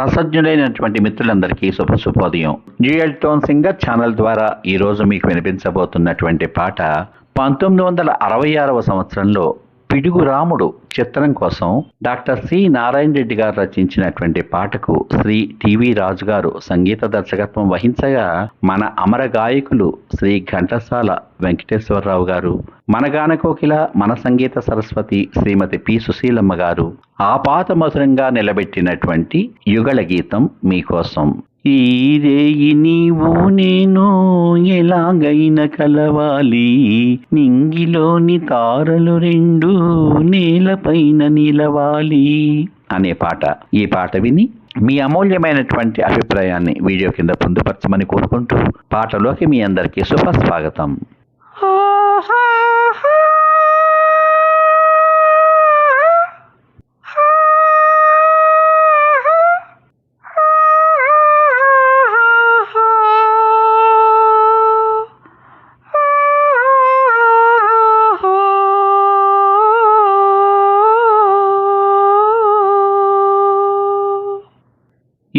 రసజ్ఞులైనటువంటి మిత్రులందరికీ శుభ శుభోదయం డ్యూయల్ టోన్ సింగర్ ఛానల్ ద్వారా ఈ రోజు మీకు వినిపించబోతున్నటువంటి పాట పంతొమ్మిది వందల అరవై ఆరవ సంవత్సరంలో పిడుగు రాముడు చిత్రం కోసం డాక్టర్ సి. నారాయణ రెడ్డి గారు రచించినటువంటి పాటకు శ్రీ టివి రాజు గారు సంగీత దర్శకత్వం వహించగా మన అమర గాయకులు శ్రీ ఘంటసాల వెంకటేశ్వరరావు గారు మన గానకోకిల మన సంగీత సరస్వతి శ్రీమతి పి. సుశీలమ్మ గారు ఆపాత మధురంగా నిలబెట్టినటువంటి యుగళ గీతం మీకోసం. ఈ రేయి నీవు నేను ఎలాగైన కలవాలి. నింగిలోని తారలు రెండు నేలపైన నిలవాలి. అనే పాట. ఈ పాట విని మీ అమూల్యమైనటువంటి అభిప్రాయాన్ని వీడియో కింద పొందుపరచమని కోరుకుంటూ పాటలోకి మీ అందరికీ శుభ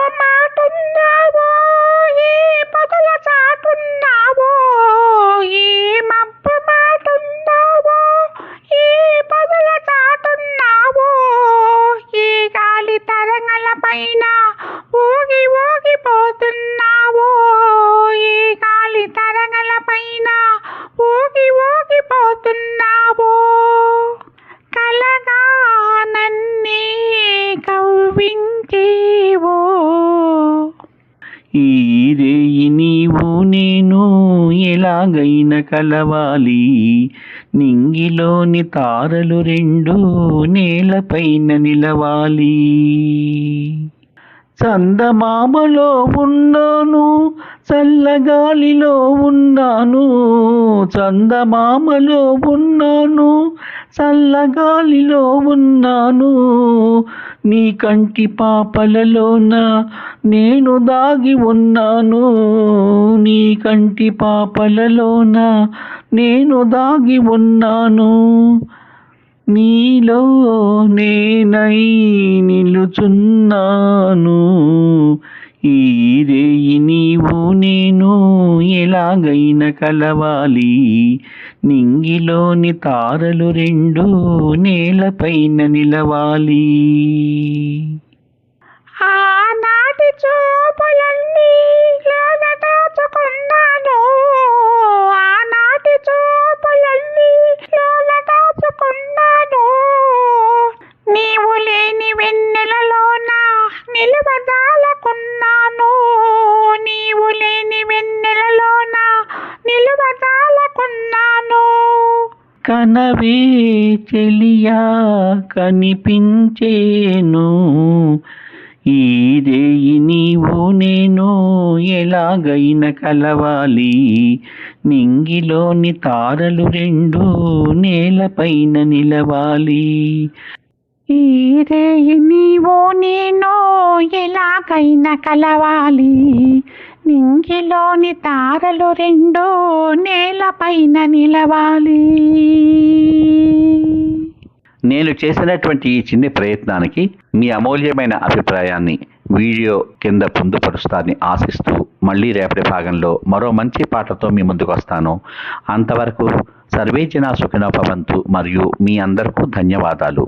మప్పు ఏ పొదల చాటున్నావో? ఏ మప్పు మాటున్నావో ఏ పొదల చాటున్నావో? ఏ గాలి తరంగల పైన ఊగి ఊగిపోతున్నావో ఏ గాలి తరంగల పైన ఊగి ఊగిపోతున్నావో ఎలాగైన కలవాలి. నింగిలోని తారలు రెండు నేలపైన నిలవాలి. చందమామలో ఉన్నాను చల్లగాలిలో ఉన్నాను. చందమామలో ఉన్నాను చల్లగాలిలో ఉన్నాను. నీ కంటి పాపలలోన నేను దాగి ఉన్నాను. కంటి పాపలలోన నేను దాగి ఉన్నాను. నీలో నేనై నిలుచున్నాను. ఈ రేయి నీవు నేను ఎలాగైనా కలవాలి. నింగిలోని తారలు రెండు నేలపైన నిలవాలి. ఆనాటి చూ కనవే చెలియా కనిపించేను. ఈ నీవు నేను ఎలాగైన కలవాలి? నింగిలోని తారలు రెండు నేలపైన నిలవాలి. ఈ నీవు నేను ఎలాగైన కలవాలి? నింగిలోని తారలు రెండు నేలపైన నిలవాలి. నేను చేసినటువంటి ఈ చిన్ని ప్రయత్నానికి మీ అమూల్యమైన అభిప్రాయాన్ని వీడియో కింద పొందుపరుస్తారని ఆశిస్తూ మళ్ళీ రేపటి భాగంలో మరో మంచి పాటతో మీ ముందుకు వస్తాను. అంతవరకు సర్వేజన సుఖినోపవంతు మరియు మీ అందరికీ ధన్యవాదాలు.